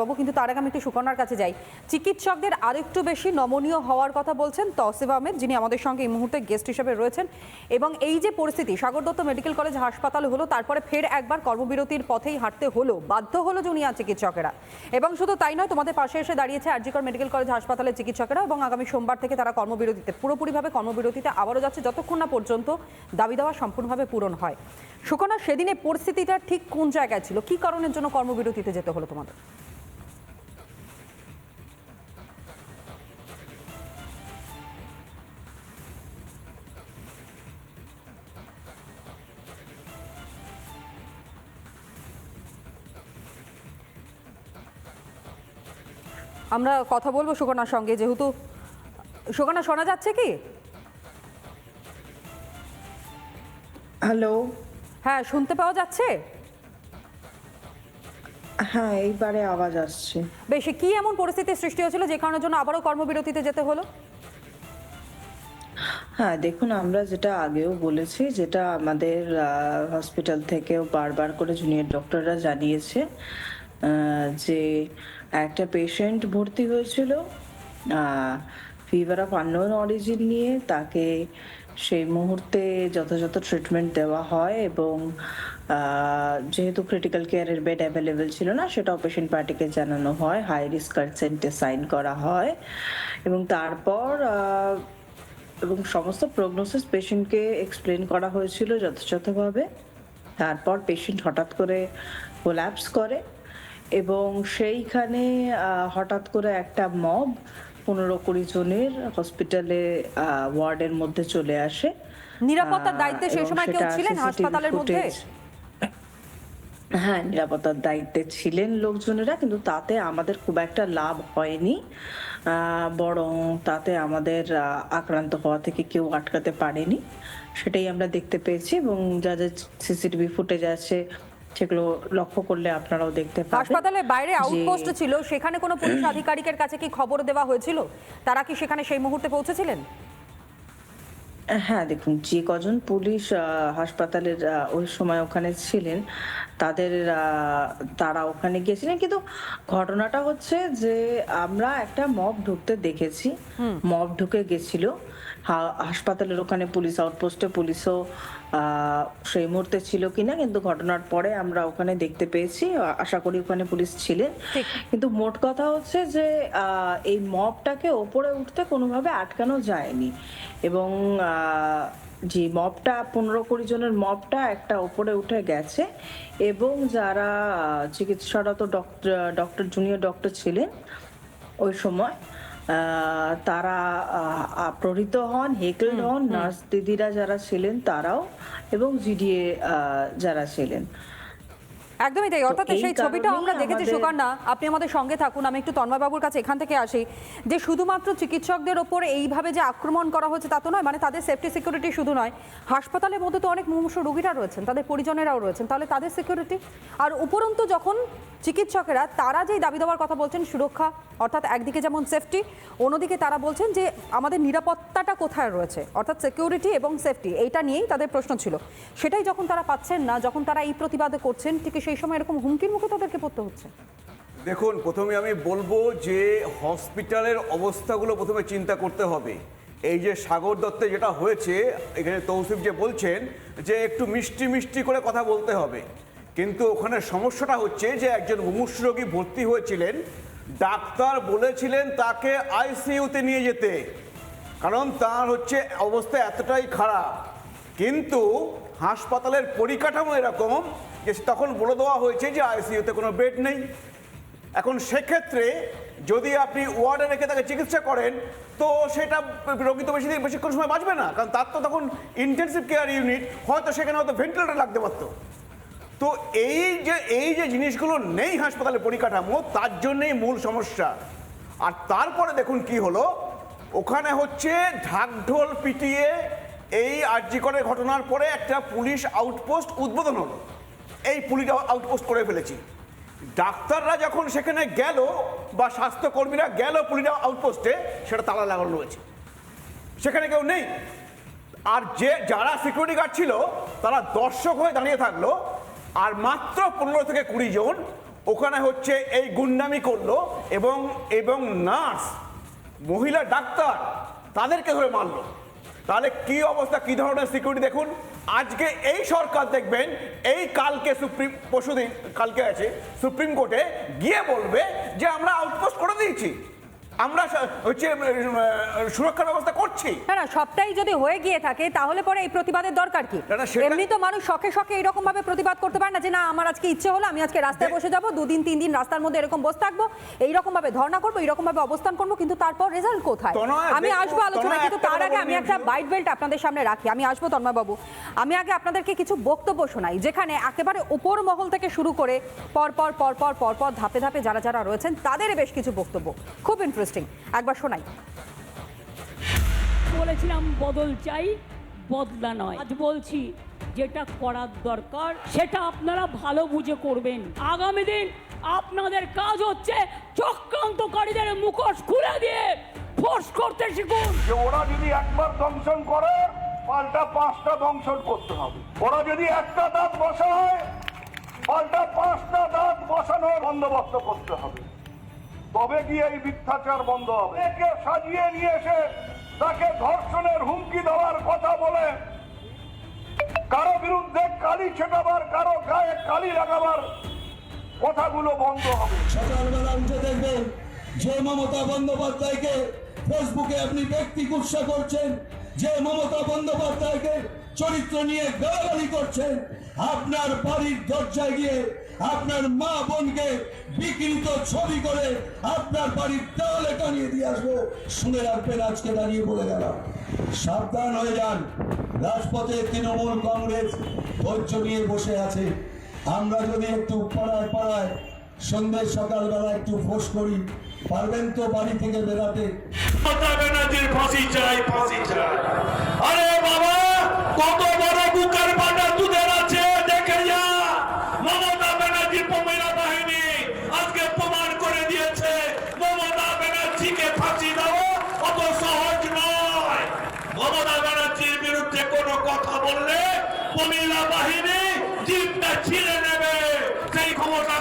বাবু, কিন্তু তার আগে আমি একটু সুকন্যার কাছে যাই। চিকিৎসকদের আরেকটু বেশি নমনীয় হওয়ার কথা বলছেন তসিফ আহমেদ, যিনি আমাদের সঙ্গে এই মুহূর্তে গেস্ট হিসেবে রয়েছেন। এবং এই যে পরিস্থিতি, সাগর দত্ত মেডিকেল কলেজ হাসপাতাল হলো, তারপরে ফের একবার কর্মবিরতির পথেই হাঁটতে হলো, বাধ্য হলো জুনিয়া চিকিৎসকেরা। এবং শুধু তাই নয়, তোমাদের পাশে এসে দাঁড়িয়েছে আরজিকর মেডিকেল কলেজ হাসপাতালের চিকিৎসকেরা এবং আগামী সোমবার থেকে তারা কর্মবিরতিতে, পুরোপুরিভাবে কর্মবিরতিতে আবারও যাচ্ছে, যতক্ষণ না পর্যন্ত দাবি দেওয়া সম্পূর্ণভাবে পূরণ হয়। সুকন্যা সেদিনে পরিস্থিতিটা ঠিক কোন জায়গায় ছিল? কি কারণের জন্য কর্মবিরতিতে যেতে হলো তোমাদের? আমরা কথা বলব সুকন্যার সঙ্গে যেহেতু সুকন্যা শোনা যাচ্ছে কি? হ্যালো? হ্যাঁ শুনতে পাওয়া যাচ্ছে? হ্যাঁ এইবারে আওয়াজ আসছে। বেশ কি এমন পরিস্থিতির সৃষ্টি হয়েছিল যে কারণের জন্য আবারও কর্মবিরতিতে যেতে হলো? হ্যাঁ দেখুন আমরা যেটা আগেও বলেছি যেটা আমাদের হসপিটাল থেকেও বারবার করে জুনিয়র ডক্টররা জানিয়েছে যে একটা পেশেন্ট ভর্তি হয়েছিল ফিভার অফ আননোন অরিজিন নিয়ে তাকে সেই মুহূর্তে যথাযথ ট্রিটমেন্ট দেওয়া হয় এবং যেহেতু ক্রিটিক্যাল কেয়ারের বেড অ্যাভেলেবেল ছিল না সেটা পেশেন্ট পার্টিকে জানানো হয় হাই রিস্ক কনসেন্টে সাইন করা হয় এবং তারপর এবং সমস্ত প্রগনোসিস পেশেন্টকে এক্সপ্লেন করা হয়েছিল যথাযথভাবে। তারপর পেশেন্ট হঠাৎ করে কোল্যাপস করে। এবং সেইখানে হঠাৎ করে একটা মব পনেরো কুড়ি জনের হসপিটালে ওয়ার্ডের মধ্যে চলে আসে। নিরাপত্তার দায়িত্বে সেই সময় কেউ ছিলেন হাসপাতালের মধ্যে? হ্যাঁ নিরাপত্তার দায়িত্বে ছিলেন লোকজনেরা কিন্তু তাতে আমাদের খুব একটা লাভ হয়নি। বরং তাতে আমাদের আক্রান্ত হওয়া থেকে কেউ আটকাতে পারেনি। সেটাই আমরা দেখতে পেয়েছি এবং যা যা সিসিটিভি ফুটেজ আছে সেগুলো লক্ষ্য করলে আপনারাও দেখতে পাবেন হাসপাতালের বাইরে আউটপোস্ট ছিল সেখানে কোনো পুলিশ আধিকারিকের কাছে কি খবর দেওয়া হয়েছিল? তারা কি সেখানে সেই মুহূর্তে পৌঁছেছিলেন? হ্যাঁ দেখুন যে কজন পুলিশ হাসপাতালের ওই সময় ওখানে ছিলেন তাদের তারা ওখানে গিয়েছিলেন। কিন্তু ঘটনাটা হচ্ছে যে আমরা একটা মব ঢুকতে দেখেছি। মব ঢুকে গেছিল। হাসপাতালের ওখানে পুলিশ আউটপোস্টে পুলিশও সেই মুহূর্তে ছিল কিনা কিন্তু ঘটনার পরে আমরা ওখানে দেখতে পেয়েছি। আশা করি ওখানে পুলিশ ছিলেন। কিন্তু মোট কথা হচ্ছে যে এই মবটাকে ওপরে উঠতে কোনোভাবে আটকানো যায়নি। এবং যে মবটা পনেরো কুড়ি জনের মবটা একটা ওপরে উঠে গেছে। এবং যারা চিকিৎসারত ডক্টর ডক্টর জুনিয়র ডক্টর ছিলেন ওই সময় তারা প্রহৃত হন হেকল হন নার্স দিদিরা যারা ছিলেন তারাও এবং জিডিএ যারা ছিলেন। একদমই তাই অর্থাৎ সেই ছবিটা আমরা দেখেছি সুকন্যা আপনি আমাদের সঙ্গে থাকুন আমি একটু তন্ময়বাবুর কাছে এখান থেকে আসি যে শুধুমাত্র চিকিৎসকদের ওপর এইভাবে যে আক্রমণ করা হচ্ছে তা তো নয় মানে তাদের সেফটি সিকিউরিটি শুধু নয় হাসপাতালের মধ্যে তো অনেক মুমূর্ষ রোগীরা রয়েছেন তাদের পরিজনেরাও রয়েছেন তাহলে তাদের সিকিউরিটি আর উপরন্তু যখন চিকিৎসকেরা তারা যেই দাবি দেওয়ার কথা বলছেন সুরক্ষা, অর্থাৎ একদিকে যেমন সেফটি অন্যদিকে তারা বলছেন যে আমাদের নিরাপত্তাটা কোথায় রয়েছে? অর্থাৎ সিকিউরিটি এবং সেফটি এইটা নিয়েই তাদের প্রশ্ন ছিল। সেটাই যখন তারা পাচ্ছেন না, যখন তারা এই প্রতিবাদ করছেন, ঠিক সেই সময় এরকম হুমকির মুখে তাদেরকে পড়তে হচ্ছে। দেখুন, প্রথমে আমি বলব যে হসপিটালের অবস্থাগুলো প্রথমে চিন্তা করতে হবে। এই যে সাগর দত্তে যেটা হয়েছে, এখানে তৌসিফ যে বলছেন যে একটু মিষ্টি মিষ্টি করে কথা বলতে হবে। কিন্তু ওখানে সমস্যাটা হচ্ছে যে একজন মুমূর্ষ রোগী ভর্তি হয়েছিলেন, ডাক্তার বলেছিলেন তাকে আইসিইউতে নিয়ে যেতে। কারণ তার হচ্ছে অবস্থা এতটাই খারাপ। কিন্তু হাসপাতালের পরিকাঠামো এরকম যে তখন বলে দেওয়া হয়েছে যে আইসিইউতে কোনো বেড নেই। এখন সেক্ষেত্রে যদি আপনি ওয়ার্ডে রেখে তাকে চিকিৎসা করেন, তো সেটা রোগী তো বেশি দিন বেশিক্ষণ সময় বাঁচবে না। কারণ তার তো তখন ইন্টেন্সিভ কেয়ার ইউনিট হয়তো সেখানে হয়তো ভেন্টিলেটার লাগতে পারতো। তো এই যে এই যে জিনিসগুলো নেই হাসপাতালে পরিকাঠামো, তার জন্যই মূল সমস্যা। আর তারপরে দেখুন কি হলো, ওখানে হচ্ছে ঢাকঢোল পিটিয়ে এই আর্যিকরের ঘটনার পরে একটা পুলিশ আউটপোস্ট উদ্বোধন হলো। এই পুলিশ আউটপোস্ট করে ফেলেছি। ডাক্তাররা যখন সেখানে গেল বা স্বাস্থ্যকর্মীরা গেল পুলিশ আউটপোস্টে, সেটা তালা লাগানো রয়েছে। সেখানে কেউ নেই। আর যে, যারা সিকিউরিটি গার্ড ছিল, তারা দর্শক হয়ে দাঁড়িয়ে থাকল আর মাত্র পনেরো থেকে কুড়ি জন ওখানে হচ্ছে এই গুন্ডামি করল এবং এবং নার্স, মহিলা ডাক্তার তাদেরকে ধরে মারলো। তাহলে কি অবস্থা, কি ধরনের সিকিউরিটি দেখুন। আজকে এই সরকার দেখবেন, এই কালকে সুপ্রিম, পরশুদিন কালকে আছে, সুপ্রিম কোর্টে গিয়ে বলবে যে আমরা আউটপোস্ট করে দিয়েছি। আমরা হচ্ছে উম, সুরক্ষার ব্যবস্থা করছি। না না সবটাই যদি হয়ে গিয়ে থাকে তাহলে পরে এই প্রতিবাদের দরকার কি? এমনি তো মানুষ শখে শখে এরকম ভাবে প্রতিবাদ করতে পারে না যে না আমার আজকে ইচ্ছে হলো আমি আজকে রাস্তায় বসে যাব দুদিন তিন দিন রাস্তার মধ্যে এরকম বসে থাকব এইরকম ভাবে ধর্ণা করব এইরকম ভাবে অবস্থান করব কিন্তু তারপর রেজাল্ট কোথায়? আমি আসব আলোচনা কিন্তু তার আগে আমি একটা বাইট বেল্ট আপনাদের সামনে রাখি। আমি আসব তন্ময় বাবু আমি আগে আপনাদেরকে কিছু বক্তব্য শোনাই যেখানে একেবারে উপর মহল থেকে শুরু করে পর পর পর পর পর পর ধাপে ধাপে যারা যারা রয়েছেন তাদের বেশ কিছু বক্তব্য। খুব ইন্টারেস্টিং একবার শোনাই। বলেছিলাম বদল চাই বদলা নয়। আজ বলছি যেটা করার দরকার সেটা আপনারা ভালো বুঝে করবেন। আগামী দিন আপনাদের কাজ হচ্ছে চক্রান্তকারীদের মুখোশ খুলে দিয়ে ফোর্স করতে শিখুন। যে ওরা যদি একবার দংশন করে পাল্টা পাঁচটা দংশন করতে হবে। ওরা যদি একটা দাঁত বসায় পাল্টা পাঁচটা দাঁত বসানোর বন্দোবস্ত করতে হবে। তবে গিয়ে এই মিথ্যাচার বন্ধ হবে। একে সাজিয়ে নিয়ে এসে তাকে ধর্ষণের হুমকি দেওয়ার কথা বলে। কারও বিরুদ্ধে কালি ছেটাবার, কারও গায়ে কালি লাগাবার কথাগুলো বন্ধ হবে। সকালবেলা উঠে দেখবেন, যে মমতা বন্দ্যোপাধ্যায়কে ফেসবুকে আপনি ব্যক্তি গুৎসা করছেন, যে মমতা বন্দ্যোপাধ্যায়কে চরিত্র নিয়ে গালাগালি করছেন, আপনার বাড়ির দরজায় গিয়ে আপনার মা বোনকে বিকৃত ছবি করে আপনার বাড়ির দেওয়ালে টানিয়ে দিয়ে আসব। শুনে রাখবেন, আজকে দাঁড়িয়ে বলে গেলাম। সাবধান হয়ে যান। রাজপথে তৃণমূল কংগ্রেস ধৈর্য নিয়ে বসে আছে। আমরা যদি একটু পাড়ায় পাড়ায় সন্ধ্যে সকালবেলা একটু ফোর্স করি, পারবেন তো বাড়ি থেকে বেরাতে? ফাঁসি চাই ফাঁসি চাই। আরে বাবা, কত বড় বুকের বাটা দুধের আছে দেখে যা মমতা ব্যানার্জির মহিলা বাহিনী আজকে প্রমাণ করে দিয়েছে মমতা ব্যানার্জিকে ফাঁসি দেওয়া অত সহজ নয় মমতা ব্যানার্জির বিরুদ্ধে কোনো কথা বললে মহিলা বাহিনী জিপটা ছিঁড়ে নেবে সেই ক্ষমতা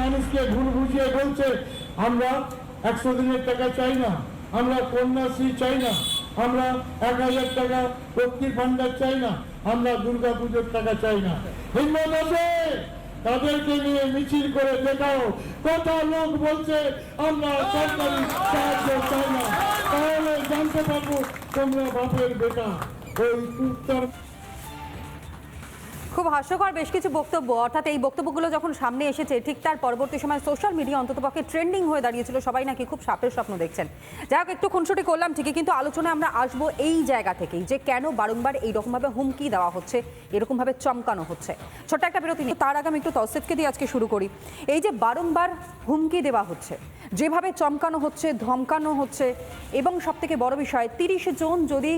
মানুষকে ভুল বুঝিয়ে বলছে, আমরা একশো দিনের টাকা চাই না, আমরা কন্যাশ্রী চাই না, আমরা এক হাজার টাকা লক্ষ্মীর ভান্ডার চাই না, আমরা দুর্গা পুজোর টাকা চাই না। তাদেরকে নিয়ে মিছিল করে দেখাও কত লোক বলছে, আমরা সরকারি সাহায্য চাই না। তাহলে জানতে পারব তোমরা বাপের বেটা, ওই উত্তর খুব হাস্যকর বেশ কিছু বক্তব্য। অর্থাৎ এই বক্তব্যগুলো যখন সামনে এসেছে, ঠিক তার পরবর্তী সময় সোশ্যাল মিডিয়া অন্ততপক্ষে ট্রেন্ডিং হয়ে দাঁড়িয়েছিল। সবাই নাকি খুব সাপের স্বপ্ন দেখছেন। যাই হোক, একটু খুনসুটি করলাম ঠিকই, কিন্তু আলোচনায় আমরা আসব এই জায়গা থেকেই যে কেন বারংবার এইরকমভাবে হুমকি দেওয়া হচ্ছে, এরকমভাবে চমকানো হচ্ছে। ছোট্ট একটা বিরতি নিয়ে তার আগে আমি একটু তসিফকে দিয়ে আজকে শুরু করি। এই যে বারংবার হুমকি দেওয়া হচ্ছে, যেভাবে চমকানো হচ্ছে, ধমকানো হচ্ছে, এবং সবথেকে বড় বিষয়, তিরিশে জন যদি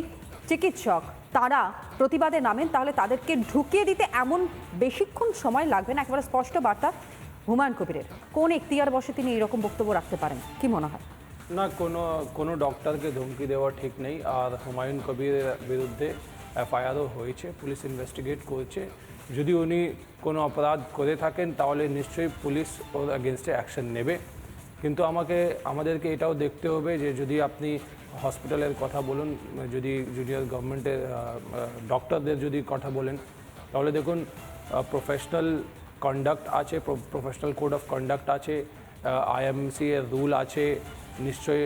চিকিৎসক তারা প্রতিবাদে নামেন, তাহলে তাদেরকে ঢুকিয়ে দিতে এমন বেশিক্ষণ সময় লাগবে না? একেবারে স্পষ্ট বার্তা হুমায়ুন কবিরের। কোন এখতিয়ার বসে তিনি এরকম বক্তব্য রাখতে পারেন? কি মনে হয়? না, কোনো কোনো ডক্টরকে ধমকি দেওয়া ঠিক নেই। আর হুমায়ুন কবিরের বিরুদ্ধে এফআইআরও হয়েছে, পুলিশ ইনভেস্টিগেট করছে। যদি উনি কোনো অপরাধ করে থাকেন, তাহলে নিশ্চয়ই পুলিশ ওর এগেনস্টে অ্যাকশন নেবে। কিন্তু আমাকে, আমাদেরকে এটাও দেখতে হবে যে যদি আপনি হসপিটালের কথা বলুন, যদি জুনিয়র গভর্নমেন্টের ডক্টরদের যদি কথা বলেন, তাহলে দেখুন প্রফেশনাল কন্ডাক্ট আছে প্রফেশনাল কোড অফ কন্ডাক্ট আছে আইএমসি এর রুল আছে, নিশ্চয়ই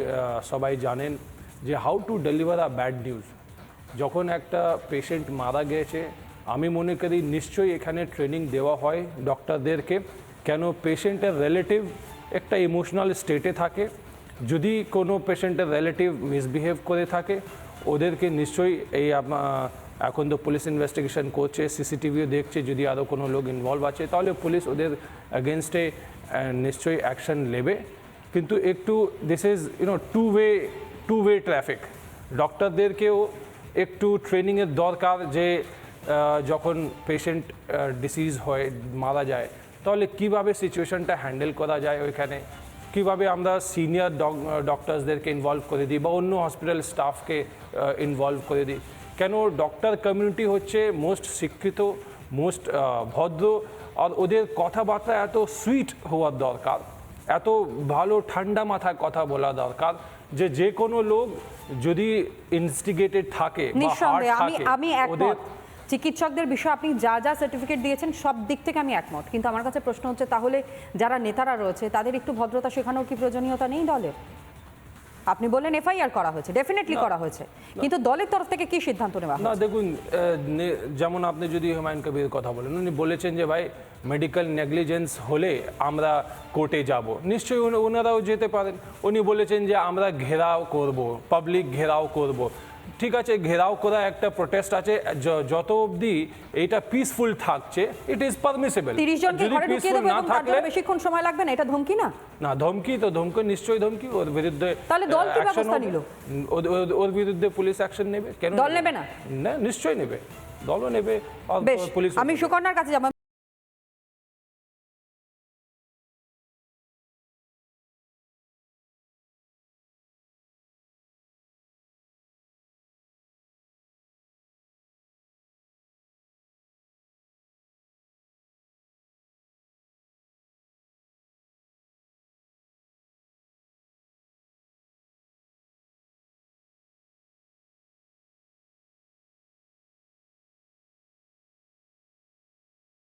সবাই জানেন যে how to deliver a bad news যখন একটা পেশেন্ট মারা গেছে আমি মনে করি নিশ্চয়ই এখানে ট্রেনিং দেওয়া হয় ডক্টরদেরকে কেন পেশেন্টের রিলেটিভ একটা ইমোশনাল স্টেটে থাকে। যদি কোনো পেশেন্টের রিলেটিভ মিসবিহেভ করে থাকে, ওদেরকে নিশ্চয়ই এই এখন তো পুলিশ ইনভেস্টিগেশন করছে, সিসিটিভিও দেখছে, যদি আরও কোনো লোক ইনভলভ আছে, তাহলে পুলিশ ওদের এগেনস্টে নিশ্চয়ই অ্যাকশন নেবে। কিন্তু একটু this is you know two way two way traffic ডক্টরদেরকেও একটু ট্রেনিংয়ের দরকার যে যখন পেশেন্ট ডিসিজ হয়, মারা যায়, তাহলে কীভাবে সিচুয়েশনটা হ্যান্ডেল করা যায় ওইখানে? কীভাবে আমরা সিনিয়র ডক্টরসদেরকে ইনভলভ করে দিই বা অন্য হসপিটাল স্টাফকে ইনভলভ করে দিই? কেন ডক্টর কমিউনিটি হচ্ছে মোস্ট শিক্ষিত মোস্ট ভদ্র আর ওদের কথাবার্তা এত সুইট হওয়ার দরকার এত ভালো ঠান্ডা মাথায় কথা বলা দরকার যে যে কোনো লোক যদি ইনস্টিগেটেড থাকে আমি আমি ওদের একমত। চিকিৎসকদের বিষয়ে আপনি যা যা সার্টিফিকেট দিয়েছেন সব দিক থেকে আমি একমত। কিন্তু আমার কাছে প্রশ্ন হচ্ছে তাহলে যারা নেতারা রয়েছে তাদের একটু ভদ্রতা শেখানোর কি প্রয়োজনীয়তা নেই দলের? আপনি বললেন এফআইআর করা হয়েছে ডেফিনেটলি করা হয়েছে। কিন্তু দলের তরফ থেকে কি সিদ্ধান্ত নেওয়া না দেখুন যেমন আপনি যদি হুমায়ুন কবির কথা বলেন উনি বলেছেন যে ভাই মেডিকেল নেগলিজেন্স হলে আমরা কোর্টে যাব। নিশ্চয়ই ওনারাও যেতে পারেন। উনি বলেছেন যে আমরা ঘেরাও করব পাবলিক ঘেরাও করব। ঠিক আছে ঘেরাও করা একটা প্রোটেস্ট আছে যত অবধি এটা পিসফুল থাকছে ইট ইজ পারমিসেবল তিরিশ জনকে ঘরে ঢুকিয়ে দেবো এবং তার জন্য বেশিক্ষণ সময় লাগবে না এটা ধমকি না? না ধমকি তো ধমকি নিশ্চয়ই ধমকি ওর বিরুদ্ধে তাহলে দল কি ব্যবস্থা নিল? ওর- বিরুদ্ধে পুলিশ অ্যাকশন নেবে? কেন দল নেবে? না? না নিশ্চয়ই নেবে। দলও নেবে পুলিশ আমি সুকন্যার কাছে যাব।